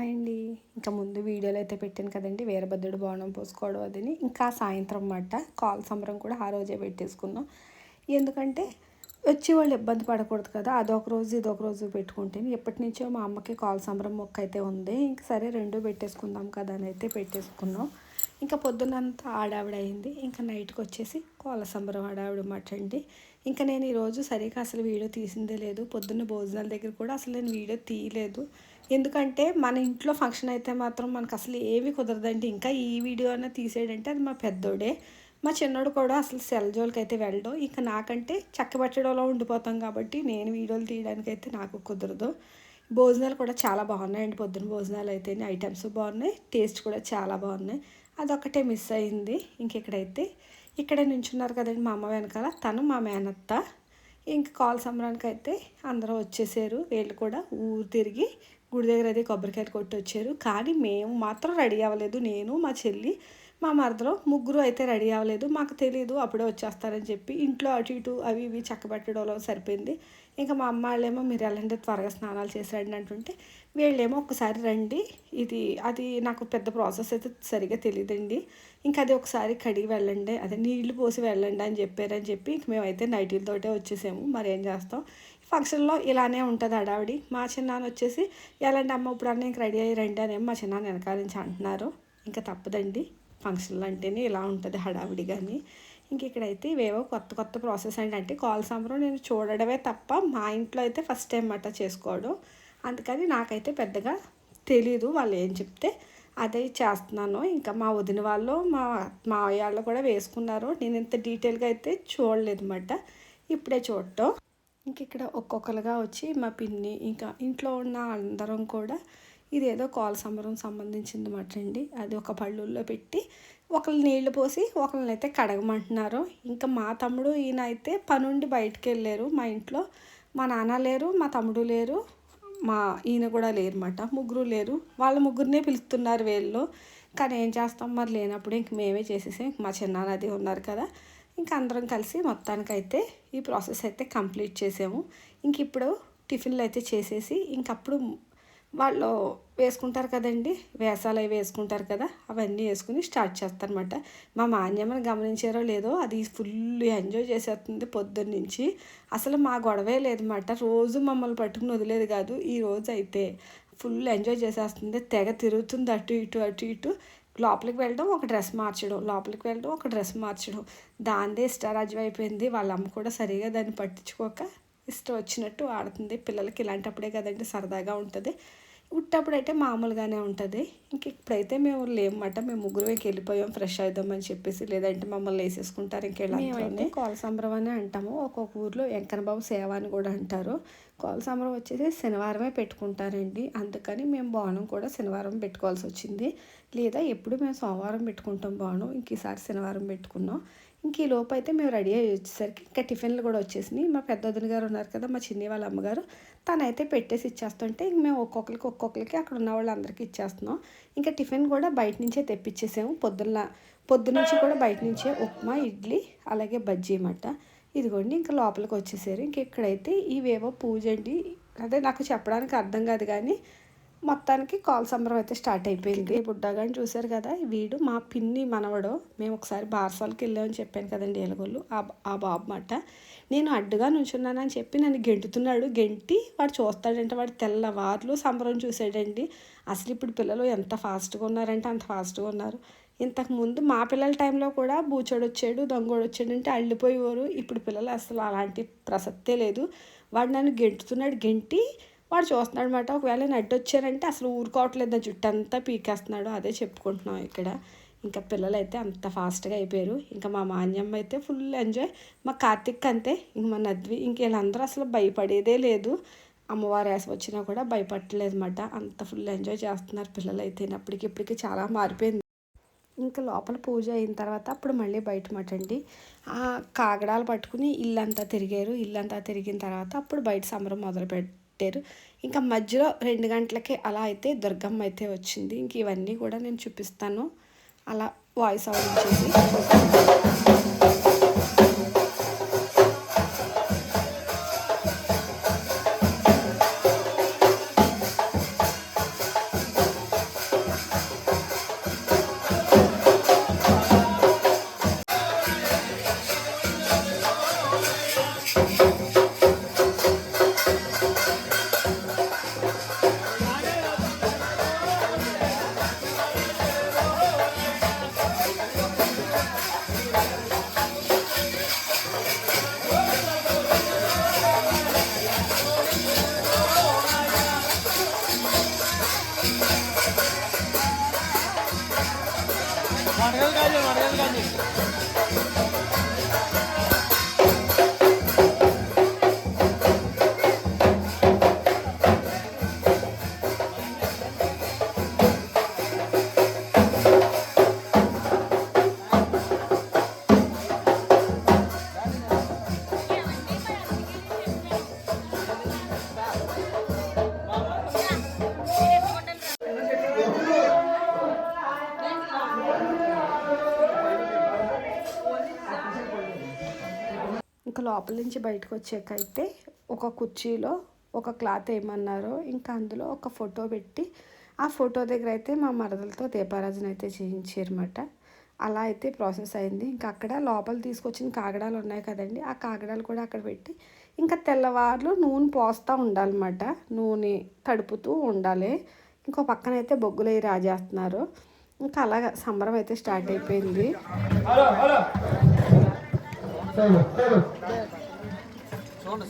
Hi అండి ఇంకా ముందు వీడియోలో అయితే పెట్టాను కదండి. వీరభద్రుడు బోనం పోసుకోవడం అదని. ఇంకా సాయంత్రం మాట కాల్ సంబరం కూడా ఆ రోజే పెట్టేసుకున్నాం. ఎందుకంటే వచ్చి వాళ్ళు ఇబ్బంది పడకూడదు కదా. అదొక రోజు ఇదొక రోజు పెట్టుకుంటే ఎప్పటి నుంచో మా అమ్మకి కాల్ సంబరం మొక్క అయితే ఉంది. ఇంక సరే రెండు పెట్టేసుకుందాం కదా అని అయితే పెట్టేసుకున్నాం. ఇంకా పొద్దున్నంతా ఆడావిడ అయింది. ఇంకా నైట్కి వచ్చేసి కోల సంబరం ఆడావిడ మాట అండి. ఇంకా నేను ఈరోజు సరిగా అసలు వీడియో తీసిందే లేదు. పొద్దున్న భోజనాల దగ్గర కూడా అసలు నేను వీడియో తీయలేదు. ఎందుకంటే మన ఇంట్లో ఫంక్షన్ అయితే మాత్రం మనకు అసలు ఏమి కుదరదండి. ఇంకా ఈ వీడియో అన్న తీసేయడంటే అది మా పెద్దోడే. మా చిన్నోడు కూడా అసలు సెల్ జోలికి అయితే వెళ్ళడం. ఇంకా నాకంటే చక్కబెట్టడంలో ఉండిపోతాం కాబట్టి నేను వీడియోలు తీయడానికి అయితే నాకు కుదరదు. భోజనాలు కూడా చాలా బాగున్నాయండి పొద్దున్న భోజనాలు అయితే ఐటమ్స్ బాగున్నాయి టేస్ట్ కూడా చాలా బాగున్నాయి. అదొక్కటే మిస్ అయింది. ఇంక ఇక్కడైతే ఇక్కడే నించున్నారు కదండి మా అమ్మ వెనకాల. తను మా మేనత్త. ఇంక కాల్ సంబరానికి అయితే అందరూ వచ్చేసారు. వీళ్ళు కూడా ఊరు తిరిగి గుడి దగ్గర అయితే కొబ్బరికాయలు కొట్టి వచ్చారు కానీ మేము మాత్రం రెడీ అవ్వలేదు. నేను మా చెల్లి మా మరదలో ముగ్గురు అయితే రెడీ అవ్వలేదు. మాకు తెలియదు అప్పుడే వచ్చేస్తారని చెప్పి ఇంట్లో అటు ఇటు అవి ఇవి చక్కబెట్టడంలో సరిపోయింది. ఇంకా మా అమ్మ వాళ్ళేమో మీరు వెళ్ళండి త్వరగా స్నానాలు చేసి రండి అంటుంటే వీళ్ళేమో ఒకసారి రండి. ఇది అది నాకు పెద్ద ప్రాసెస్ అయితే సరిగా తెలియదండి ఇంకా అది ఒకసారి కడిగి వెళ్ళండి అదే నీళ్ళు పోసి వెళ్ళండి అని చెప్పారని చెప్పి ఇంక మేమైతే నైటీలతోటే వచ్చేసాము. మరి ఏం చేస్తాం? ఫంక్షన్లో ఇలానే ఉంటుంది అడావిడి మా చిన్నాన్న వచ్చేసి ఎలాంటి అమ్మ ఇప్పుడు అన్నీ రెడీ అయ్యి రండి అని మా చిన్నాన్న వెనకాల నుంచి అంటున్నారు. ఇంకా తప్పదండి. ఫంక్షన్లు అంటేనే ఇలా ఉంటుంది హడావిడి కానీ ఇంక ఇక్కడైతే ఇవేవో కొత్త కొత్త ప్రాసెస్ అండి. అంటే కాల్ సాంబరం నేను చూడడమే తప్ప మా ఇంట్లో అయితే ఫస్ట్ టైం అట్ట చేసుకోవడం. అందుకని నాకైతే పెద్దగా తెలీదు వాళ్ళు ఏం చెప్తే అదే చేస్తున్నాను. ఇంకా మా వదిన వాళ్ళు మా మా వాళ్ళు కూడా వేసుకున్నారు. నేను ఇంత డీటెయిల్గా అయితే చూడలేదు అన్నమాట ఇప్పుడే చూడటం. ఇంక ఇక్కడ ఒక్కొక్కరుగా వచ్చి మా పిన్ని ఇంకా ఇంట్లో ఉన్న అందరం కూడా ఇదేదో కాల్ సంబరం సంబంధించింది మాట అండి అది ఒక పళ్ళుల్లో పెట్టి ఒకళ్ళు నీళ్ళు పోసి ఒకళ్ళని అయితే కడగమంటున్నారు. ఇంకా మా తమ్ముడు ఈయన అయితే పనుండి బయటకు వెళ్ళారు మా ఇంట్లో. మా నాన్న లేరు మా తమ్ముడు లేరు మా ఈయన కూడా లేరన్నమాట ముగ్గురు లేరు. వాళ్ళ ముగ్గురినే పిలుస్తున్నారు వీళ్ళు. కానీ ఏం చేస్తాం? మరి లేనప్పుడు ఇంక మేమే చేసేసి. మా చిన్నాన్న ఉన్నారు కదా. ఇంకా అందరం కలిసి మొత్తానికైతే ఈ ప్రాసెస్ అయితే కంప్లీట్ చేసాము. ఇంక ఇప్పుడు టిఫిన్లు అయితే చేసేసి ఇంకప్పుడు వాళ్ళు వేసుకుంటారు కదండి వేసాలు అవి వేసుకుంటారు కదా అవన్నీ వేసుకుని స్టార్ట్ చేస్తారనమాట మా మాన్యమని గమనించారో లేదో అది ఫుల్ ఎంజాయ్ చేసేస్తుంది పొద్దున్న నుంచి. అసలు మా గొడవే లేదన్నమాట. రోజు మమ్మల్ని పట్టుకుని వదిలేదు కాదు ఈ రోజు అయితే ఫుల్ ఎంజాయ్ చేసేస్తుంది. తెగ తిరుగుతుంది అటు ఇటు అటు ఇటు. లోపలికి వెళ్ళడం ఒక డ్రెస్ మార్చడం లోపలికి వెళ్ళడం ఒక డ్రెస్ మార్చడం. దాందే ఇష్టారాజ్యం అయిపోయింది. వాళ్ళ అమ్మ కూడా సరిగా దాన్ని పట్టించుకోక ఇష్టం వచ్చినట్టు ఆడుతుంది. పిల్లలకి ఇలాంటప్పుడే కదండి సరదాగా ఉంటుంది. ఉట్టప్పుడు అయితే మామూలుగానే ఉంటుంది. ఇంక ఇప్పుడైతే మేము లేమన్నమాట మేము ముగ్గురు వెళ్ళిపోయాం ఫ్రెష్ అవుదామని చెప్పేసి లేదంటే మమ్మల్ని వేసేసుకుంటారు ఇంకెళ్ళి కోల సంబరం అని అంటాము. ఒక్కొక్క ఊర్లో వెంకన్నబాబు సేవ అని కూడా అంటారు. కోల సంబరం వచ్చేసి శనివారమే పెట్టుకుంటారండి. అందుకని మేము బోనం కూడా శనివారం పెట్టుకోవాల్సి వచ్చింది. లేదా ఎప్పుడు మేము సోమవారం పెట్టుకుంటాం బాను ఇంక ఈసారి శనివారం పెట్టుకున్నాం. ఇంక ఈ లోపు అయితే మేము రెడీ అయ్యి వచ్చేసరికి ఇంకా టిఫిన్లు కూడా వచ్చేసినాయి. మా పెద్దదిన గారు ఉన్నారు కదా మా చిన్ని వాళ్ళ అమ్మగారు. తనైతే పెట్టేసి ఇచ్చేస్తుంటే ఇంక మేము ఒక్కొక్కరికి ఒక్కొక్కరికి అక్కడ ఉన్న వాళ్ళందరికీ ఇచ్చేస్తున్నాం. ఇంకా టిఫిన్ కూడా బయట నుంచే తెప్పించేసాము. పొద్దున్న పొద్దునుంచి కూడా బయట నుంచే ఉప్మా ఇడ్లీ అలాగే బజ్జీ అన్నమాట. ఇదిగోండి ఇంకా లోపలికి వచ్చేసారు. ఇంక ఇక్కడైతే ఇవేవో పూజ అండి. అదే నాకు చెప్పడానికి అర్థం కాదు కానీ మొత్తానికి కాల్ సంబరం అయితే స్టార్ట్ అయిపోయింది. బుడ్డగాని చూశారు కదా వీడు మా పిన్ని మనవడు మేము ఒకసారి బార్సాలకి వెళ్ళామని చెప్పాను కదండి ఎలగోళ్ళు ఆ బాబు మాట. నేను అడ్డుగా నుంచున్నానని చెప్పి నన్ను గెంటుతున్నాడు. గెంటి వాడు చూస్తాడంటే వాడు తెల్లవార్లు సంబరం చూసాడండి అసలు ఇప్పుడు పిల్లలు ఎంత ఫాస్ట్గా ఉన్నారంటే అంత ఫాస్ట్గా ఉన్నారు. ఇంతకుముందు మా పిల్లల టైంలో కూడా బూచోడు వచ్చాడు దొంగోడు వచ్చాడు అంటే అల్లిపోయేవారు. ఇప్పుడు పిల్లలు అసలు అలాంటి ప్రసక్తే లేదు. వాడు నన్ను గెంటుతున్నాడు. గెంటి వాడు చూస్తున్నాడు అనమాట ఒకవేళ నేను అడ్డు వచ్చారంటే అసలు ఊరుకోవట్లేదు ఆ జుట్టు అంతా పీకేస్తున్నాడు. అదే చెప్పుకుంటున్నాం ఇక్కడ. ఇంకా పిల్లలు అయితే అంత ఫాస్ట్గా అయిపోయారు. ఇంకా మా మాన్యమ్మ అయితే ఫుల్ ఎంజాయ్. మా కార్తిక్ అంతే. ఇంక మా నద్వి ఇంక వీళ్ళందరూ అసలు భయపడేదే లేదు. అమ్మవారు వేసి వచ్చినా కూడా భయపడలేదు అనమాట అంత ఫుల్ ఎంజాయ్ చేస్తున్నారు పిల్లలు అయితే అప్పటికిప్పటికి చాలా మారిపోయింది. ఇంకా లోపల పూజ అయిన తర్వాత అప్పుడు మళ్ళీ బయట మటండి. కాగడాలు పట్టుకుని ఇల్లంతా తిరిగారు. ఇల్లంతా తిరిగిన తర్వాత అప్పుడు బయట సంబరం మొదలు పెట్టారు. ఇంకా మధ్యలో రెండు గంటలకే అలా అయితే దుర్గమ్మ అయితే వచ్చింది. ఇంక ఇవన్నీ కూడా నేను చూపిస్తాను. అలా వాయిస్ అవుట్ చేసి. ఇంకా లోపల నుంచి బయటకు వచ్చాక అయితే ఒక కుర్చీలో ఒక క్లాత్ ఏమన్నారో ఇంకా అందులో ఒక ఫోటో పెట్టి ఆ ఫోటో దగ్గర అయితే మా మరదలతో దీపారాజన అయితే చేయించారన్నమాట. అలా అయితే ప్రాసెస్ అయింది. ఇంకా అక్కడ లోపల తీసుకొచ్చిన కాగడాలు ఉన్నాయి కదండి ఆ కాగడాలు కూడా అక్కడ పెట్టి ఇంకా తెల్లవారులు నూనె పోస్తూ ఉండాలన్నమాట. నూనె తడుపుతూ ఉండాలి. ఇంకో పక్కన అయితే బొగ్గులు రాజేస్తున్నారు. ఇంకా అలాగ సంబరం అయితే స్టార్ట్ అయిపోయింది. హలో హలో చూడండి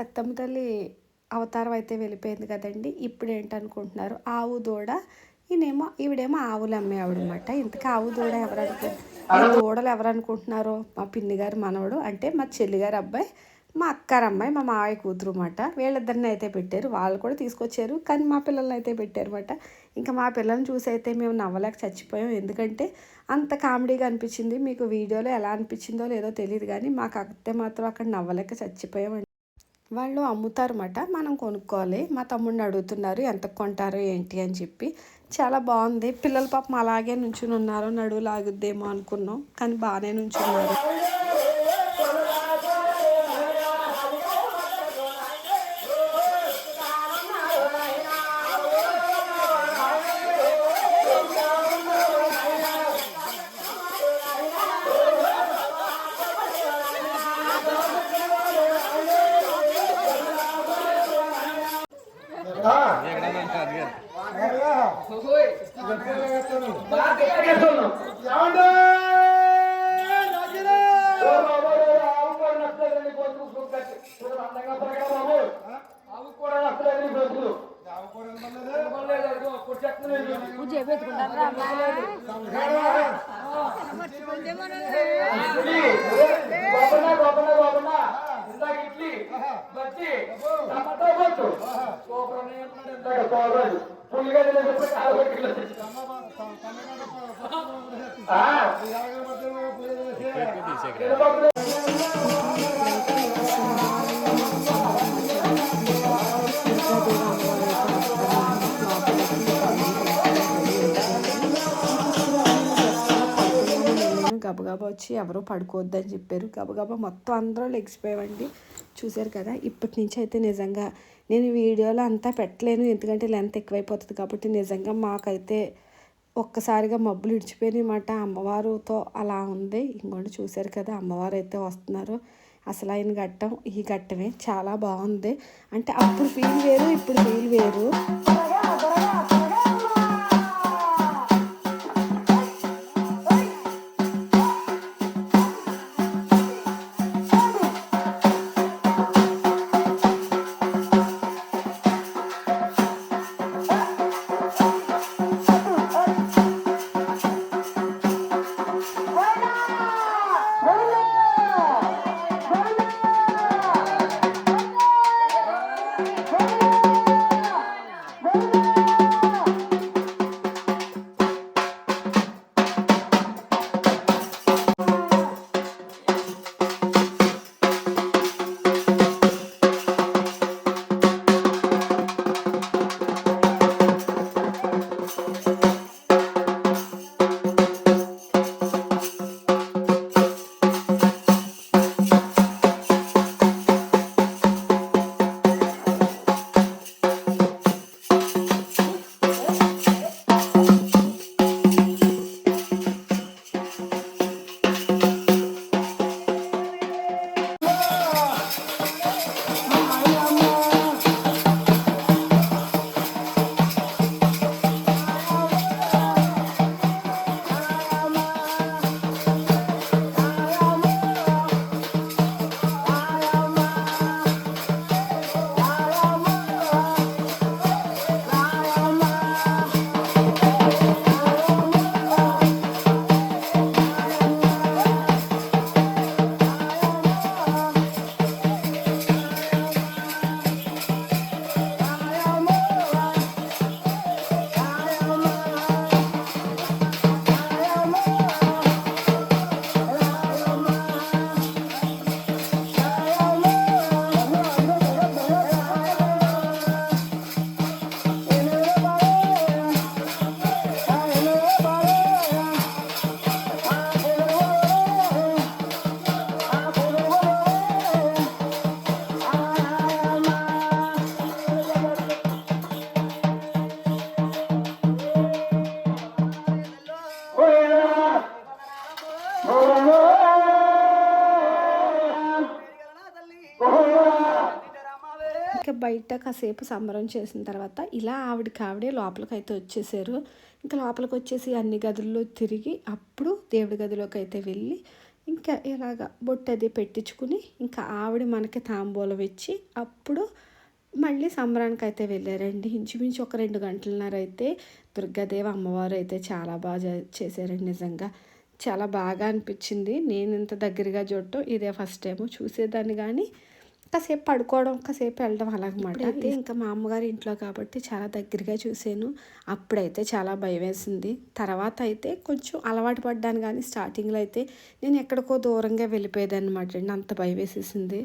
సత్తమ్మ తల్లి అవతారం అయితే వెళ్ళిపోయింది కదండి. ఇప్పుడు ఏంటనుకుంటున్నారు ఆవు దూడ. ఈయనేమో ఈవిడేమో ఆవులు అమ్మేవాడు అనమాట ఇంతకు ఆవు దూడ ఎవరు దూడలు ఎవరనుకుంటున్నారో? మా పిన్ని గారు మనవడు అంటే మా చెల్లిగారు అబ్బాయి మా అక్కారు అమ్మాయి మా మావయ్య కూతురు అన్నమాట. వీళ్ళిద్దరిని అయితే పెట్టారు. వాళ్ళు కూడా తీసుకొచ్చారు. కానీ మా పిల్లల్ని అయితే పెట్టారు అనమాట ఇంకా మా పిల్లల్ని చూసి అయితే మేము నవ్వలేక చచ్చిపోయాం. ఎందుకంటే అంత కామెడీగా అనిపించింది. మీకు వీడియోలో ఎలా అనిపించిందో లేదో తెలియదు కానీ మాకు అత్తే మాత్రం అక్కడ నవ్వలేక చచ్చిపోయాం వాళ్ళు అమ్ముతారన్నమాట. మనం కొనుక్కోవాలి. మా తమ్ముడిని అడుగుతున్నారు ఎంత కొంటారో ఏంటి? అని చెప్పి. చాలా బాగుంది. పిల్లల పాపం అలాగే నుంచుని ఉన్నారు. నడువు లాగుద్దేమో అనుకున్నాం. కానీ బాగానే నుంచున్నారు. గబగబా వచ్చి ఎవరో పడుకోవద్దని చెప్పారు. గబగబా మొత్తం అందరూ లెగిసిపోయామండి. చూశారు కదా ఇప్పటి నుంచి అయితే నిజంగా నేను వీడియోలో అంతా పెట్టలేను. ఎందుకంటే లెంత్ ఎక్కువైపోతుంది కాబట్టి నిజంగా మాకైతే ఒక్కసారిగా మబ్బులు ఇడిచిపోయినాయి మాట. అమ్మవారుతో అలా ఉంది. ఇంకోటి చూశారు కదా అమ్మవారు అయితే వస్తున్నారు. అసలు ఆయన ఘట్టం ఈ ఘట్టమే చాలా బాగుంది. అంటే అప్పుడు ఫీల్ వేరు ఇప్పుడు ఫీల్ వేరు. బయట కాసేపు సంబరం చేసిన తర్వాత ఇలా ఆవిడకి ఆవిడే లోపలికి అయితే వచ్చేసారు. ఇంకా లోపలికి వచ్చేసి అన్ని గదుల్లో తిరిగి అప్పుడు దేవుడి గదిలోకి అయితే వెళ్ళి ఇంకా ఇలాగ బొట్టు అది పెట్టించుకుని ఇంకా ఆవిడ మనకి తాంబూలం ఇచ్చి అప్పుడు మళ్ళీ సంబరానికి అయితే వెళ్ళారండి. ఇంచుమించు ఒక రెండు గంటలన్నర అయితే దుర్గాదేవి అమ్మవారు అయితే చాలా బాగా చే- చేశారండి నిజంగా. చాలా బాగా అనిపించింది. నేను ఇంత దగ్గరగా చూడటం ఇదే ఫస్ట్ టైం చూసేదాన్ని కానీ కాసేపు పడుకోవడం కాసేపు వెళ్ళడం అలాగమాట అయితే ఇంకా మా అమ్మగారి ఇంట్లో కాబట్టి చాలా దగ్గరగా చూసాను అప్పుడైతే చాలా భయం వేసింది. తర్వాత అయితే కొంచెం అలవాటు పడ్డాను కానీ స్టార్టింగ్లో అయితే నేను ఎక్కడికో దూరంగా వెళ్ళిపోయేదాన్ని అనమాట అంత భయం వేసేసింది.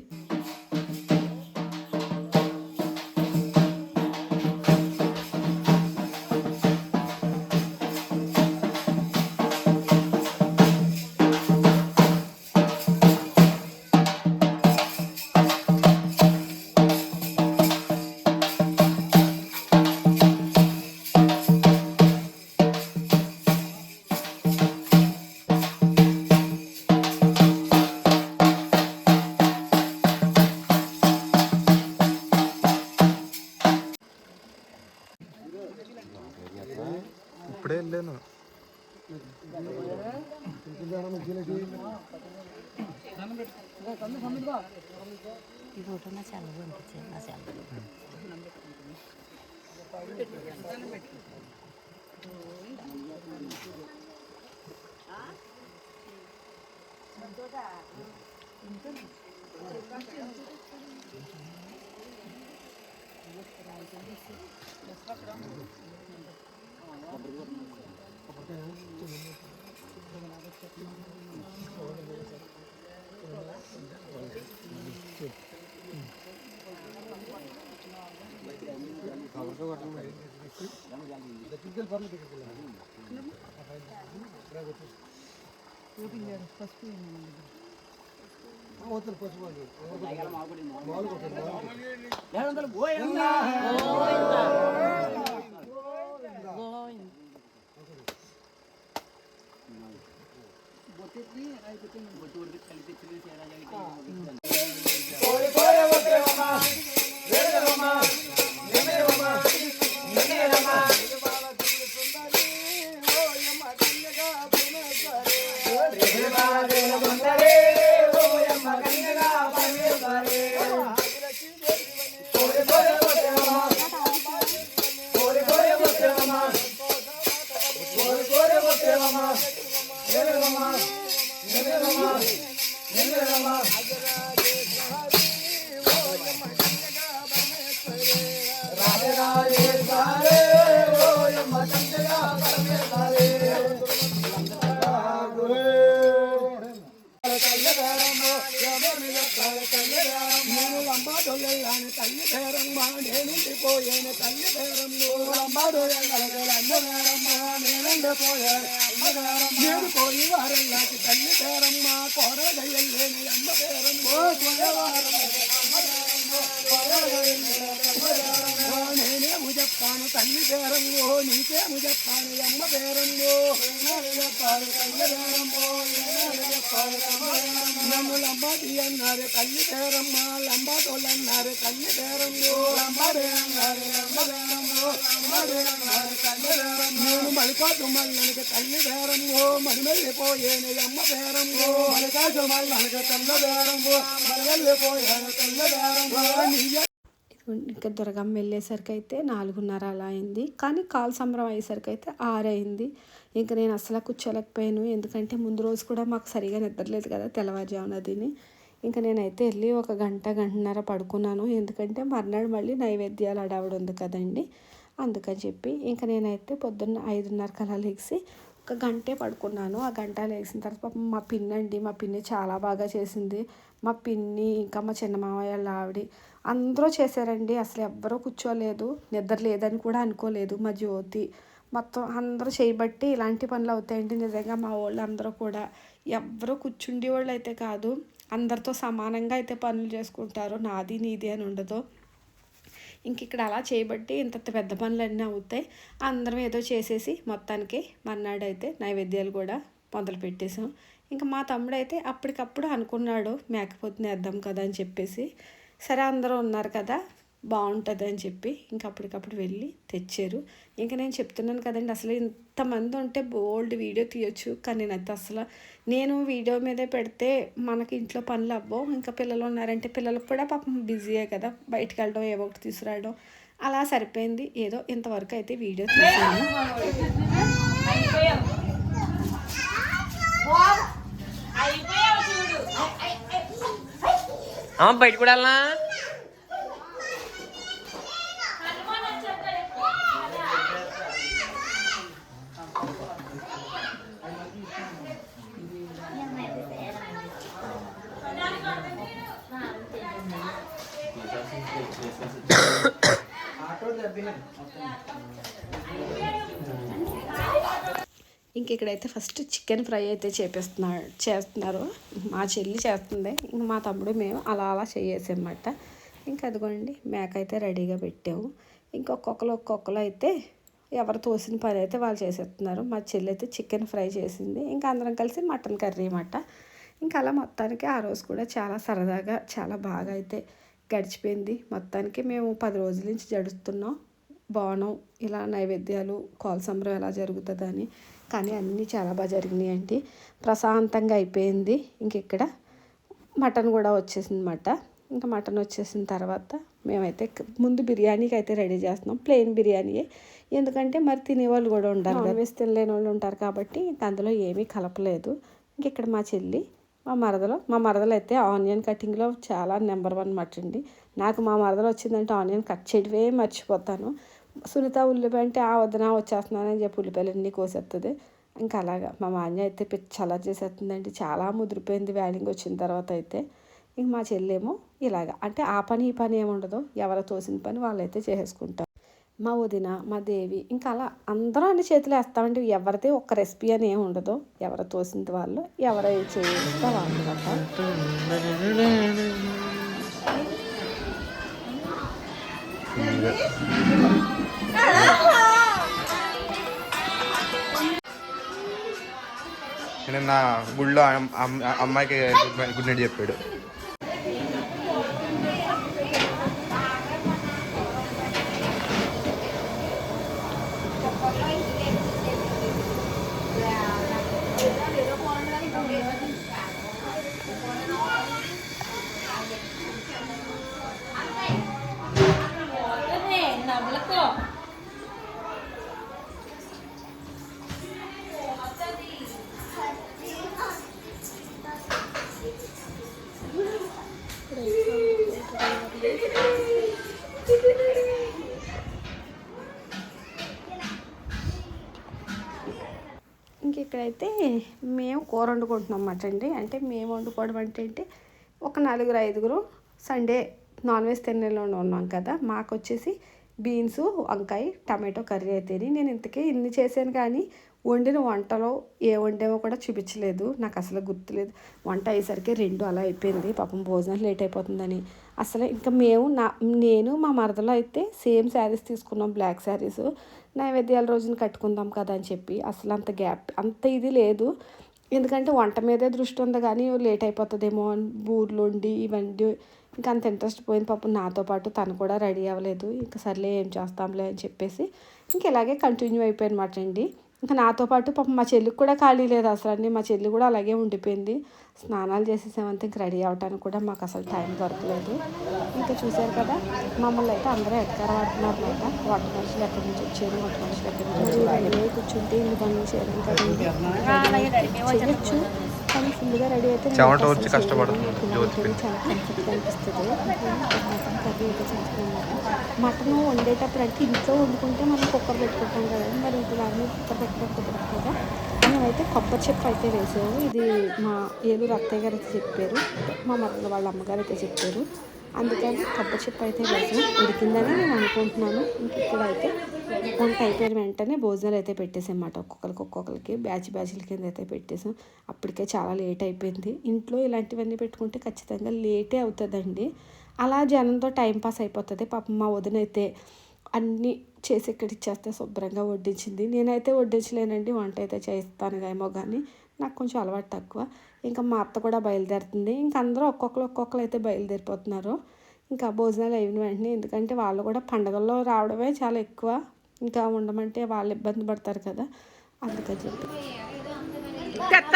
నేను పోయి వారల్లాకి తల్లి పేరమ్మ 了吗？来了吗？చెప్తాను తల్లి పేరంలో నీకేము చెప్తాను అమ్మ పేరంలో చెప్పారు తల్లి పేరంలో నన్ను లంబాటి అన్నారు తల్లి పేరమ్మ లంబాటోళ్ళు అన్నారు తల్లి పేరంలో లంబాడే అన్నారు లంబ పేరంలో లంబాడే అన్నారు తల్లి పేరమ్మ నేను తల్లి అమ్మ పేరమ్మో ఇంకా దుర్గమ్మ వెళ్ళేసరికి అయితే నాలుగున్నర అలా అయింది. కానీ కాల్ సంబరం అయ్యేసరికి అయితే ఆరు అయింది. ఇంకా నేను అసలు కూర్చోలేకపోయాను. ఎందుకంటే ముందు రోజు కూడా మాకు సరిగా నిద్రలేదు కదా తెల్లవారుజామున తిని. ఇంకా నేనైతే వెళ్ళి ఒక గంట గంటన్నర పడుకున్నాను. ఎందుకంటే మర్నాడు మళ్ళీ నైవేద్యాలు అడావిడ ఉంది కదండి. అందుకని చెప్పి ఇంకా నేనైతే పొద్దున్న ఐదున్నర కల్లా లేచి ఒక గంటే పడుకున్నాను. ఆ గంట లేచిన తర్వాత మా పిన్ని అండి మా పిన్ని చాలా బాగా చేసింది. మా పిన్ని ఇంకా మా చిన్న మామయ్య వాళ్ళ ఆవిడ అందరూ చేశారండి. అసలు ఎవ్వరూ కూర్చోలేదు. నిద్ర లేదని కూడా అనుకోలేదు మా జ్యోతి. మొత్తం అందరూ చేయబట్టి ఇలాంటి పనులు అవుతాయండి నిజంగా మా వాళ్ళు అందరూ కూడా. ఎవ్వరూ కూర్చుండే వాళ్ళు అయితే కాదు. అందరితో సమానంగా అయితే పనులు చేసుకుంటారు. నాది నీది అని ఉండదు. ఇంక ఇక్కడ అలా చేయబట్టి ఇంత పెద్ద పనులన్నీ అవుతాయి. అందరం ఏదో చేసేసి మొత్తానికి మర్నాడైతే నైవేద్యాలు కూడా మొదలు పెట్టేసాం ఇంకా మా తమ్ముడైతే అప్పటికప్పుడు అనుకున్నాడు మేకపోతుని వేద్దాం కదా అని చెప్పేసి. సరే అందరూ ఉన్నారు కదా బాగుంటుంది అని చెప్పి ఇంకా అప్పటికప్పుడు వెళ్ళి తెచ్చారు. ఇంకా నేను చెప్తున్నాను కదండి అసలు ఇంతమంది ఉంటే బోల్డ్ వీడియో తీయొచ్చు కానీ నేనైతే అసలు నేను వీడియో మీదే పెడితే మనకి ఇంట్లో పనులు అవ్వవు. ఇంకా పిల్లలు ఉన్నారంటే పిల్లలకు కూడా పాపం బిజీయే కదా బయటకు వెళ్ళడం ఏవో ఒకటి తీసుకురావడం అలా సరిపోయింది. ఏదో ఇంతవరకు అయితే వీడియో తీసాను. అమ్మ బయట కూడా వెళ్ళనా? ఇంక ఇక్కడైతే ఫస్ట్ చికెన్ ఫ్రై అయితే చేపిస్తున్నారు చేస్తున్నారు. మా చెల్లి చేస్తుంది. ఇంక మా తమ్ముడు మేము అలా అలా చేసేసామన్నమాట ఇంకా అదిగోండి మేక అయితే రెడీగా పెట్టాము. ఇంకొకరు ఒక్కొక్కరు అయితే ఎవరు తోసిన పని అయితే వాళ్ళు చేసేస్తున్నారు. మా చెల్లి అయితే చికెన్ ఫ్రై చేసింది. ఇంకా అందరం కలిసి మటన్ కర్రీ అన్నమాట. ఇంకా అలా మొత్తానికి ఆ రోజు కూడా చాలా సరదాగా చాలా బాగా అయితే గడిచిపోయింది. మొత్తానికి మేము పది రోజుల నుంచి జడుస్తున్నాం. బాణం ఇలా నైవేద్యాలు కోలసంబరం ఎలా జరుగుతుందని. కానీ అన్నీ చాలా బాగా జరిగినాయండి. ప్రశాంతంగా అయిపోయింది. ఇంక ఇక్కడ మటన్ కూడా వచ్చేసింది అనమాట ఇంకా మటన్ వచ్చేసిన తర్వాత మేమైతే ముందు బిర్యానీకి అయితే రెడీ చేస్తున్నాం. ప్లెయిన్ బిర్యానీయే. ఎందుకంటే మరి తినేవాళ్ళు కూడా ఉంటారు నాన్ వెజ్ తినలేని వాళ్ళు ఉంటారు కాబట్టి అందులో ఏమీ కలపలేదు. ఇంక ఇక్కడ మా చెల్లి మా మరదలో మా మరదలు అయితే ఆనియన్ కటింగ్లో చాలా నెంబర్ వన్ మాట అండి. నాకు మా మరదలు వచ్చిందంటే ఆనియన్ కట్ చేయడమే మర్చిపోతాను. సునీత ఉల్లిపాయ అంటే ఆ వద్దన వచ్చేస్తున్నానని చెప్పి ఉల్లిపాయలన్నీ కోసేస్తుంది ఇంకా అలాగా మా మాన్య అయితే పిచ్చి అలా చేసేస్తుందండి చాలా ముదిరిపోయింది వ్యాలింగ్ వచ్చిన తర్వాత అయితే. ఇంక మా చెల్లేమో ఇలాగా. అంటే ఆ పని ఈ పని ఏముండదు. ఎవరు తోసిన పని వాళ్ళైతే చేసేసుకుంటారు. మా వదిన మా దేవి ఇంకా అలా అందరూ అన్ని చేతులు వేస్తామండి. ఎవరిది ఒక్క రెసిపీ అని ఏమి ఉండదు. ఎవరు తోసింది వాళ్ళు ఎవరు చేస్తే వాళ్ళు అన్నమాట. నిన్న గుళ్ళో అమ్మాయికి గుడ్ నైట్ చెప్పాడు. ఇంక ఇక్కడైతే మేము కూర వండుకుంటున్నాం అన్నమాట అండి. అంటే మేము వండుకోవడం అంటే ఏంటి? ఒక నలుగురు ఐదుగురు సండే నాన్ వెజ్ తినేలో ఉన్నాం కదా. మాకు వచ్చేసి బీన్స్ వంకాయ టమాటో కర్రీ అయితేని నేను ఇంతకీ ఇన్ని చేశాను కానీ వండిన వంటలో ఏ వండామో కూడా చూపించలేదు. నాకు అసలు గుర్తులేదు. వంట అయ్యేసరికి రెండు అలా అయిపోయింది. పాపం భోజనం లేట్ అయిపోతుందని. అసలు ఇంకా మేము నా నేను మా మరదలో అయితే సేమ్ శారీస్ తీసుకున్నాం. బ్లాక్ శారీస్. నైవేద్యాల రోజున కట్టుకుందాం కదా అని చెప్పి అసలు అంత గ్యాప్ అంత ఇది లేదు. ఎందుకంటే వంట మీదే దృష్టి ఉంది కానీ లేట్ అయిపోతుందేమో అని బూర్లు వండి ఇవన్నీ. ఇంకా అంత ఇంట్రెస్ట్ పోయింది. పాపం నాతో పాటు తను కూడా రెడీ అవ్వలేదు. ఇంకా సర్లే ఏం చేస్తాంలే అని చెప్పేసి. ఇంక ఇలాగే కంటిన్యూ అయిపోయినమాట అండి. ఇంకా నాతో పాటు పాపం మా చెల్లికి కూడా ఖాళీ లేదు అసలు అన్నీ మా చెల్లి కూడా అలాగే ఉండిపోయింది. స్నానాలు చేసేసామంటే ఇంక రెడీ అవ్వటానికి కూడా మాకు అసలు టైం దొరకలేదు. ఇంకా చూశారు కదా మమ్మల్ని అయితే అందరూ ఎక్కడ వాడుతున్నారు అనమాట. వంట మనుషులు ఎక్కడి నుంచి వచ్చారు వంట మనుషులు ఎక్కడి నుంచి కూర్చుంటే ఇన్ని పనులు చేయడం కదండి. చేయొచ్చు ఫుల్గా రెడీ అయితే చెమట వచ్చి కష్టపడుతుంది. జ్యోతి చాలా కంఫర్ట్గా అనిపిస్తుంది. మటన్ కర్రీ అయితే చేస్తున్నాను. మటన్ వండేటప్పుడు అంటే ఇంట్లో వండుకుంటే మనం కుక్కర్ పెట్టుకుంటాం కదా మరి ఇలాగే కుక్కర్ పెట్టుకోవడం కుదరదు కదా. మేమైతే కొబ్బరి చెప్పు అయితే వేసాము. ఇది మా ఏలూరు అత్తయ్య గారు అయితే చెప్పారు. మా మరల వాళ్ళ అమ్మగారు అయితే చెప్పారు. అందుకని కొబ్బరి చెప్పు అయితే వేసాం ఉడికిందని నేను అనుకుంటున్నాను. ఇంక అయితే వంట అయిపోయిన వెంటనే భోజనాలు అయితే పెట్టేసాం ఒక్కొక్కరికి ఒక్కొక్కరికి బ్యాచ్ బ్యాచ్ల కింద అయితే పెట్టేసాం అప్పటికే చాలా లేట్ అయిపోయింది. ఇంట్లో ఇలాంటివన్నీ పెట్టుకుంటే ఖచ్చితంగా లేటే అవుతుందండి. అలా జనంతో టైం పాస్ అయిపోతుంది. పాపం మా వదినైతే అన్నీ చేసి ఇక్కడ ఇచ్చేస్తే శుభ్రంగా వడ్డించింది. నేనైతే వడ్డించలేనండి. వంట అయితే చేస్తాను ఏమో కానీ నాకు కొంచెం అలవాటు తక్కువ. ఇంకా మా అత్త కూడా బయలుదేరుతుంది. ఇంకా అందరూ ఒక్కొక్కరు ఒక్కొక్కరు అయితే బయలుదేరిపోతున్నారు. ఇంకా భోజనాలు అయిన వెంటనే ఎందుకంటే వాళ్ళు కూడా పండగల్లో రావడమే చాలా ఎక్కువ. ఇంకా ఉండమంటే వాళ్ళు ఇబ్బంది పడతారు కదా. అందుకని చెప్పి.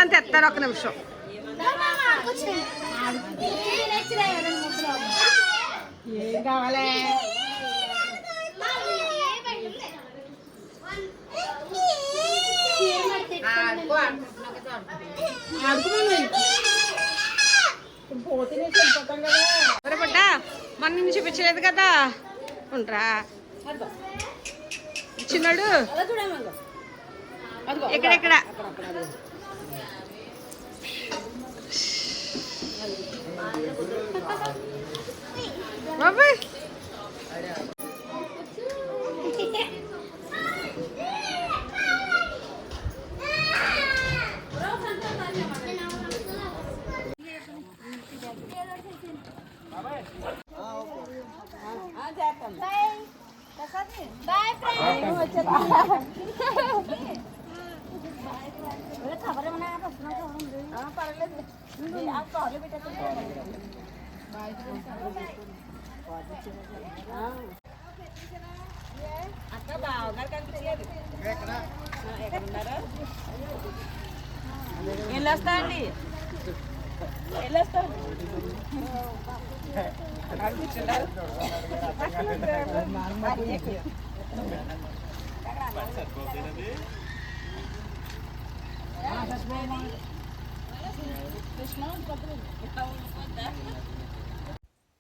తెత్తాను ఒక నిమిషం. కావాలి? బట్ట మన నిన్ను చూపించలేదు కదా. ఉండరా. చిన్నాడు? ఎక్కడెక్కడ?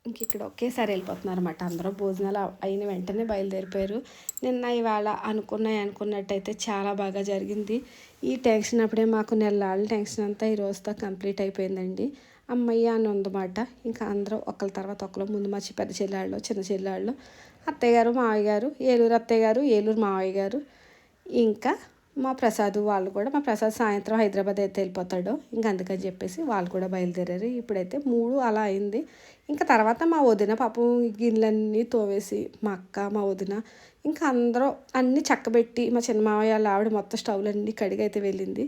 ఇంక ఇక్కడ ఒకేసారి వెళ్ళిపోతున్నారు అనమాట అందరూ. భోజనాలు అయిన వెంటనే బయలుదేరిపోయారు. నిన్న ఇవాళ అనుకున్నాయి అనుకున్నట్టయితే చాలా బాగా జరిగింది. ఈ టెన్షన్ అప్పుడే మాకు నెలల టెన్షన్ అంతా ఈ రోజుతో కంప్లీట్ అయిపోయిందండి. అమ్మయ్య అని ఉందన్నమాట. ఇంకా అందరూ ఒకరి తర్వాత ఒకరు ముందు మా పెద్ద చెల్లెళ్ళు చిన్న చెల్లెళ్ళు. అత్తయ్య గారు మావయ్య గారు ఏలూరు అత్తయ్య గారు ఏలూరు మావయ్య గారు. ఇంకా మా ప్రసాద్ వాళ్ళు కూడా మా ప్రసాద్ సాయంత్రం హైదరాబాద్ అయితే వెళ్ళిపోతాడు. ఇంకా అందుకని చెప్పేసి వాళ్ళు కూడా బయలుదేరారు. ఇప్పుడైతే మూడు అలా అయింది. ఇంకా తర్వాత మా వదిన పాపం గిన్నెలన్నీ తోవేసి మా అక్క మా వదిన ఇంకా అందరూ అన్నీ చక్కబెట్టి మా చిన్న మావయ్య వాళ్ళ ఆవిడ మొత్తం స్టవ్లన్నీ కడిగి అయితే వెళ్ళింది.